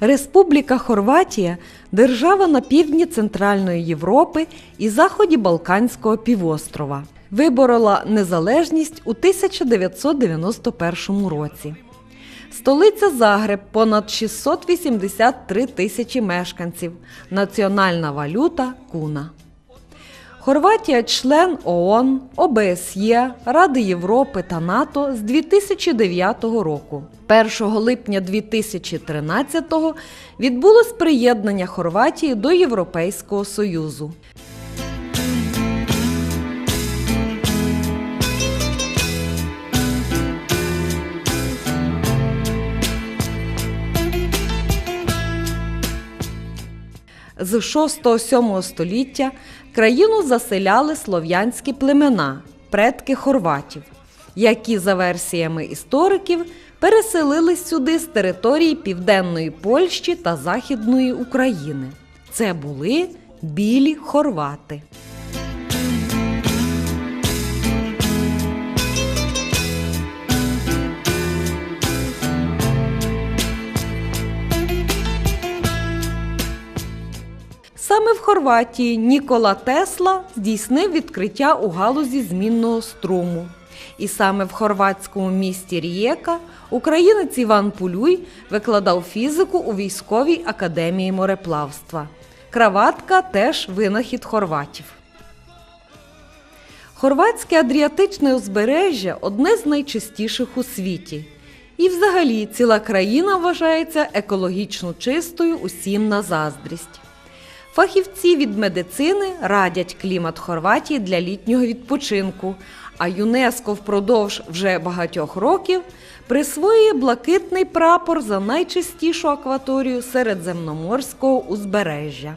Республіка Хорватія держава на півдні Центральної Європи і заході Балканського півострова. Виборола незалежність у 1991 році. Столиця Загреб понад 683 тисячі мешканців. Національна валюта куна. Хорватія член ООН, ОБСЄ, Ради Європи та НАТО з 2009 року. 1 липня 2013-го відбулось приєднання Хорватії до Європейського Союзу. З 6-7 століття країну заселяли слов'янські племена, предки хорватів, які, за версіями істориків, переселились сюди з території Південної Польщі та Західної України. Це були білі хорвати. Саме в Хорватії Нікола Тесла здійснив відкриття у галузі змінного струму. І саме в хорватському місті Рієка українець Іван Пулюй викладав фізику у військовій академії мореплавства. Краватка теж винахід хорватів. Хорватське Адріатичне узбережжя одне з найчистіших у світі. І взагалі ціла країна вважається екологічно чистою усім на заздрість. Фахівці від медицини радять клімат Хорватії для літнього відпочинку, а ЮНЕСКО впродовж вже багатьох років присвоює блакитний прапор за найчистішу акваторію середземноморського узбережжя.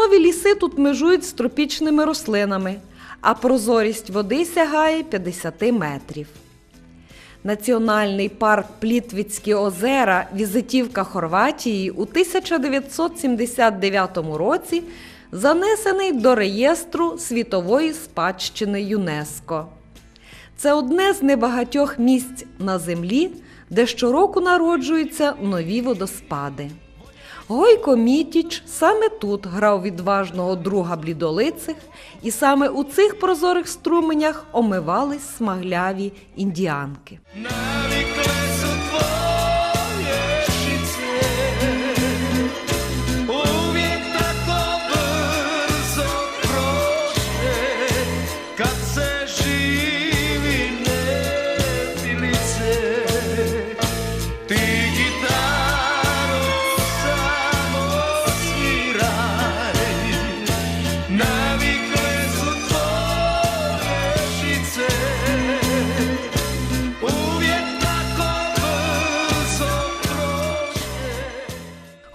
Соснові ліси тут межують з тропічними рослинами, а прозорість води сягає 50 метрів. Національний парк Плітвіцькі озера Візитівка Хорватії у 1979 році занесений до реєстру світової спадщини ЮНЕСКО. Це одне з небагатьох місць на землі, де щороку народжуються нові водоспади. Гойко Мітіч саме тут грав відважного друга блідолицих, і саме у цих прозорих струменях омивались смагляві індіанки.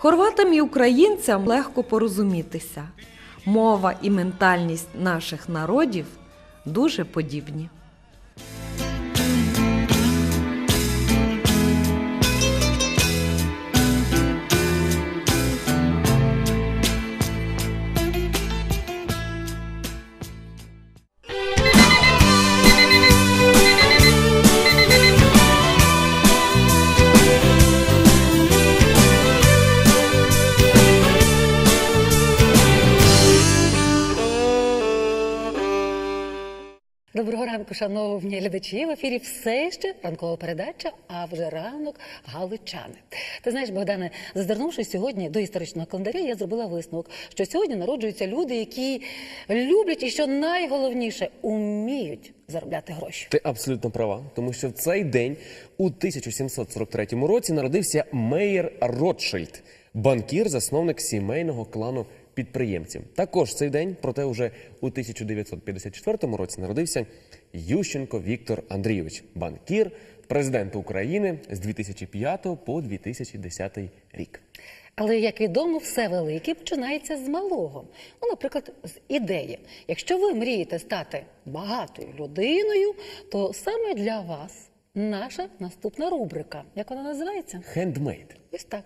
Хорватам і українцям легко порозумітися. Мова і ментальність наших народів дуже подібні. Ранку, шановні глядачі. В ефірі все ще ранкова передача, а вже ранок галичани. Ти знаєш, Богдане, зазирнувши сьогодні до історичного календаря, я зробила висновок, що сьогодні народжуються люди, які люблять і що найголовніше уміють заробляти гроші. Ти абсолютно права, тому що в цей день у 1743 році народився Мейер Ротшильд. банкір, засновник сімейного клану підприємців. Також цей день, проте уже у 1954 році народився Ющенко Віктор Андрійович, банкір, президент України з 2005 по 2010 рік. Але як відомо, все велике починається з малого. Ну, наприклад, з ідеї. Якщо ви мрієте стати багатою людиною, то саме для вас наша наступна рубрика. Як вона називається? Хендмейд. Ось так.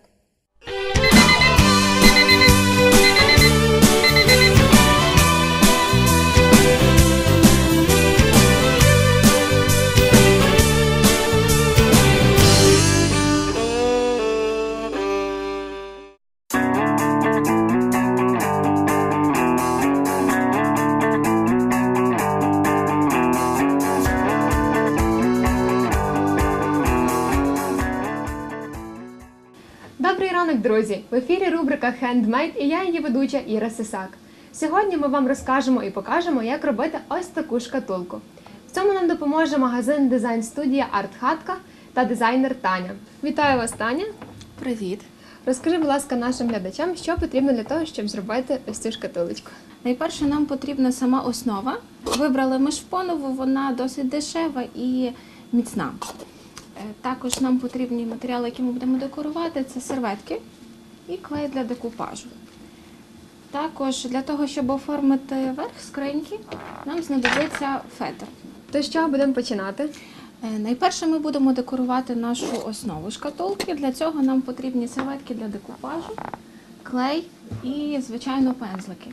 Друзі! В ефірі рубрика Handmade і я її ведуча Іра Сисак. Сьогодні ми вам розкажемо і покажемо, як робити ось таку шкатулку. В цьому нам допоможе магазин дизайн студія Артхатка та дизайнер Таня. Вітаю вас, Таня! Привіт. Розкажи, будь ласка, нашим глядачам, що потрібно для того, щоб зробити ось цю шкатулочку. Найперше нам потрібна сама основа. Вибрали ми шпонову, вона досить дешева і міцна. Е, Також нам потрібні матеріали, які ми будемо декорувати, це серветки і клей для декупажу. Також для того, щоб оформити верх скриньки, нам знадобиться фетр. То з чого будемо починати? Е, Найперше ми будемо декорувати нашу основу шкатулки. Для цього нам потрібні серветки для декупажу, клей і, звичайно, пензлики.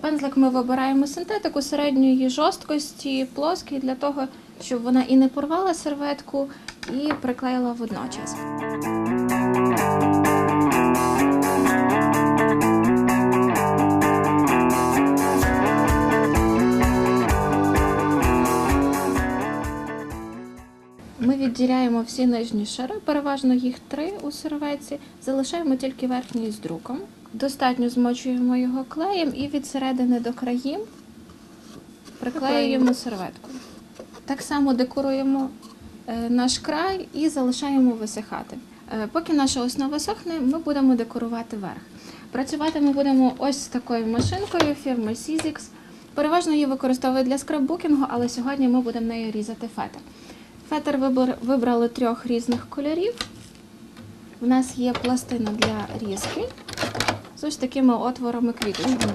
Пензлик ми вибираємо синтетику середньої жорсткості, плоский, для того, щоб вона і не порвала серветку, і приклеїла водночас. Відділяємо всі нижні шари, переважно їх три у серветці, залишаємо тільки верхній з друком. Достатньо змочуємо його клеєм і від середини до країв приклеюємо серветку. Так само декоруємо е, наш край і залишаємо висихати. Е, Поки наша основа сохне, ми будемо декорувати верх. Працювати ми будемо ось з такою машинкою фірми Sizzix. Переважно її використовують для скраббукінгу, але сьогодні ми будемо нею різати фетр. Фетр вибрали трьох різних кольорів. У нас є пластина для різки з ось такими отворами квіточками.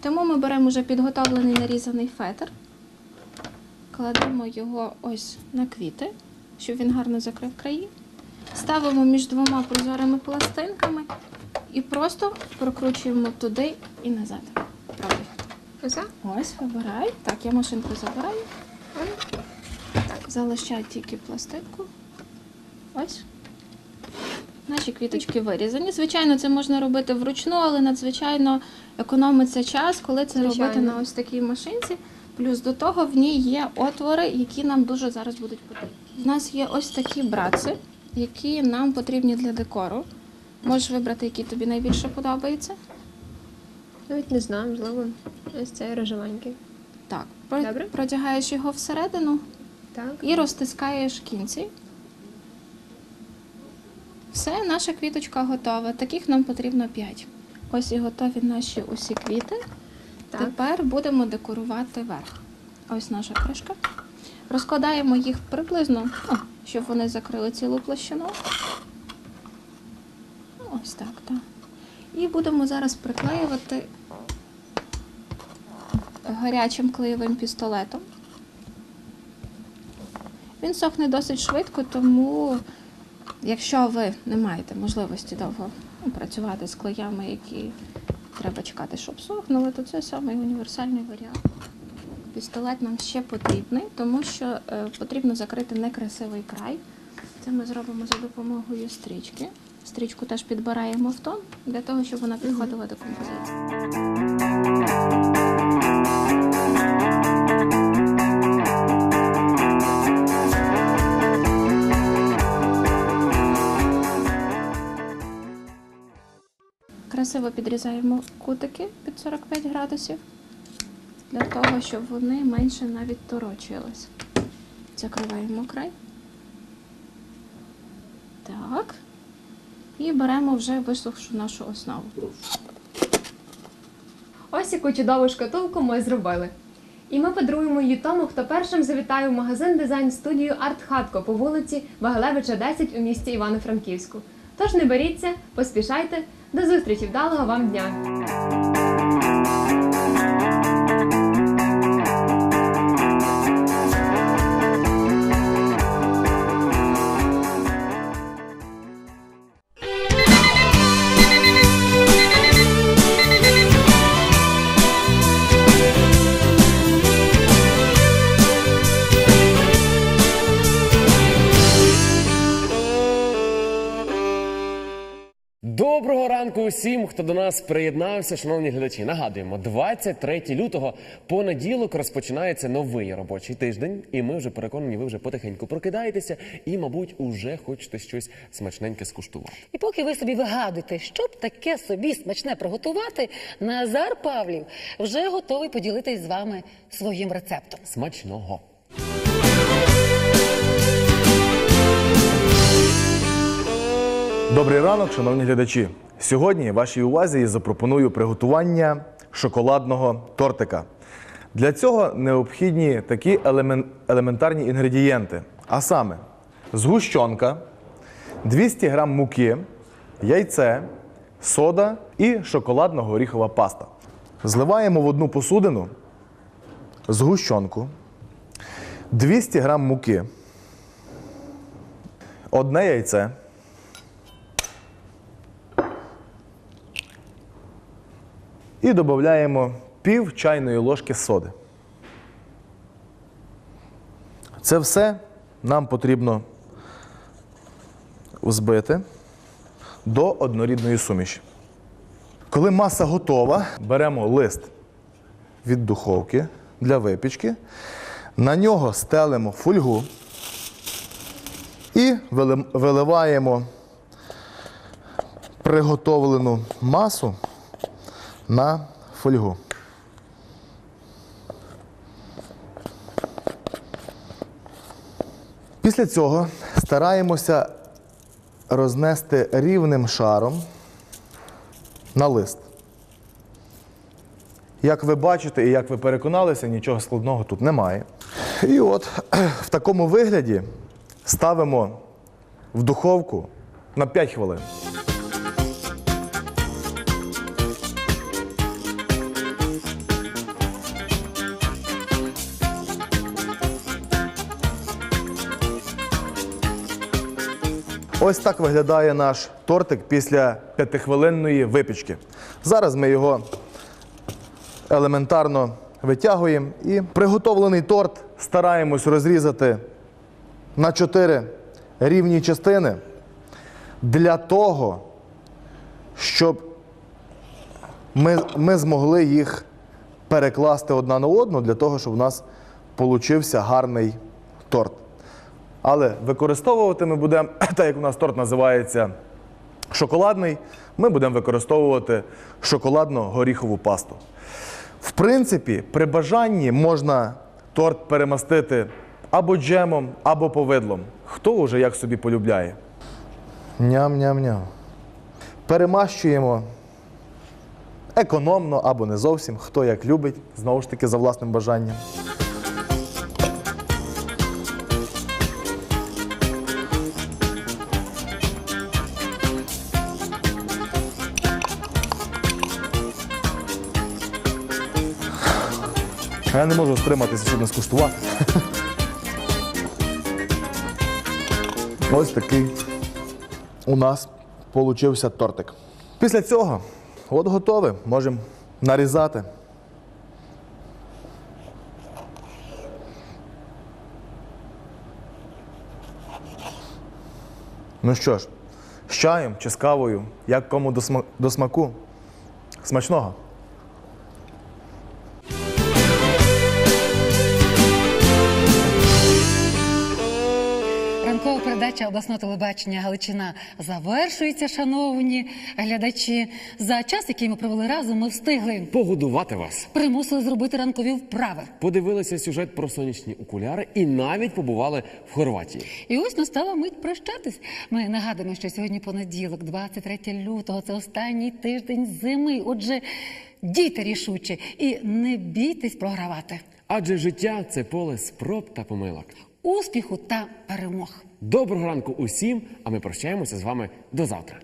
Тому ми беремо вже підготовлений нарізаний фетр, кладемо його ось на квіти, щоб він гарно закрив краї. Ставимо між двома прозорими пластинками і просто прокручуємо туди і назад. Усе? Ось, вибирай. Так, я машинку забираю. Залишаю тільки пластинку. Ось. Наші квіточки вирізані. Звичайно, це можна робити вручну, але надзвичайно економиться час, коли це робити на ось такій машинці. Плюс до того в ній є отвори, які нам дуже зараз будуть потрібні. У нас є ось такі браци, які нам потрібні для декору. Можеш вибрати, який тобі найбільше подобається. Навіть не знаю, можливо, ось цей рожевенький. Так, Добре. продягаєш його всередину. Так. і розтискаєш кінці. Все, наша квіточка готова. Таких нам потрібно 5. Ось і готові наші усі квіти. Так. Тепер будемо декорувати верх. Ось наша кришка. Розкладаємо їх приблизно, о, щоб вони закрили цілу площину. Ось так, так. І будемо зараз приклеювати гарячим клеєвим пістолетом. Він сохне досить швидко, тому якщо ви не маєте можливості довго ну, працювати з клеями, які треба чекати, щоб сохнули, то це самий універсальний варіант. Пістолет нам ще потрібний, тому що е, потрібно закрити некрасивий край. Це ми зробимо за допомогою стрічки. Стрічку теж підбираємо в тон для того, щоб вона підходила до композиції. Красиво підрізаємо кутики під 45 градусів для того, щоб вони менше навіть торочились. Закриваємо край. Так. і беремо вже висохшу нашу основу. Ось яку чудову шкатулку ми зробили. І ми подаруємо її тому, хто першим завітає в магазин дизайн студію Арт Хатко по вулиці Вагалевича 10 у місті Івано-Франківську. Тож не беріться, поспішайте. До зустрічі, вдалого вам дня! Усім, хто до нас приєднався, шановні глядачі. Нагадуємо, 23 лютого понеділок розпочинається новий робочий тиждень, і ми вже переконані, ви вже потихеньку прокидаєтеся і, мабуть, уже хочете щось смачненьке скуштувати. І поки ви собі вигадуєте, що б таке собі смачне приготувати, Назар Павлів вже готовий поділитись з вами своїм рецептом. Смачного! Добрий ранок, шановні глядачі. Сьогодні вашій увазі я запропоную приготування шоколадного тортика. Для цього необхідні такі елемен- елементарні інгредієнти, а саме згущенка, 200 г муки, яйце, сода і шоколадно-горіхова паста. Зливаємо в одну посудину згущенку, 200 г муки, одне яйце. І додаємо пів чайної ложки соди. Це все нам потрібно взбити до однорідної суміші. Коли маса готова, беремо лист від духовки для випічки, на нього стелимо фольгу і виливаємо приготовлену масу на фольгу. Після цього стараємося рознести рівним шаром на лист. Як ви бачите і як ви переконалися, нічого складного тут немає. І от в такому вигляді ставимо в духовку на 5 хвилин. Ось так виглядає наш тортик після п'ятихвилинної випічки. Зараз ми його елементарно витягуємо і приготовлений торт стараємось розрізати на чотири рівні частини для того, щоб ми, ми змогли їх перекласти одна на одну, для того, щоб у нас получився гарний торт. Але використовувати ми будемо, так як у нас торт називається шоколадний, ми будемо використовувати шоколадно-горіхову пасту. В принципі, при бажанні можна торт перемастити або джемом, або повидлом. Хто вже як собі полюбляє. Ням-ням-ням. Перемащуємо економно або не зовсім, хто як любить, знову ж таки за власним бажанням. Я не можу стриматися, щоб не скуштувати. Ось такий у нас получився тортик. Після цього, от готове, можемо нарізати. Ну що ж, з чаєм чи з кавою, як кому до, до смаку. Смачного! Передача обласного телебачення Галичина завершується, шановні глядачі. За час, який ми провели разом, ми встигли Погодувати вас. примусили зробити ранкові вправи. Подивилися сюжет про сонячні окуляри і навіть побували в Хорватії. І ось настала мить прощатись. Ми нагадуємо, що сьогодні понеділок, 23 лютого, це останній тиждень зими. Отже, дійте рішуче і не бійтесь програвати. Адже життя це поле спроб та помилок. Успіху та перемог! Доброго ранку усім, а ми прощаємося з вами до завтра.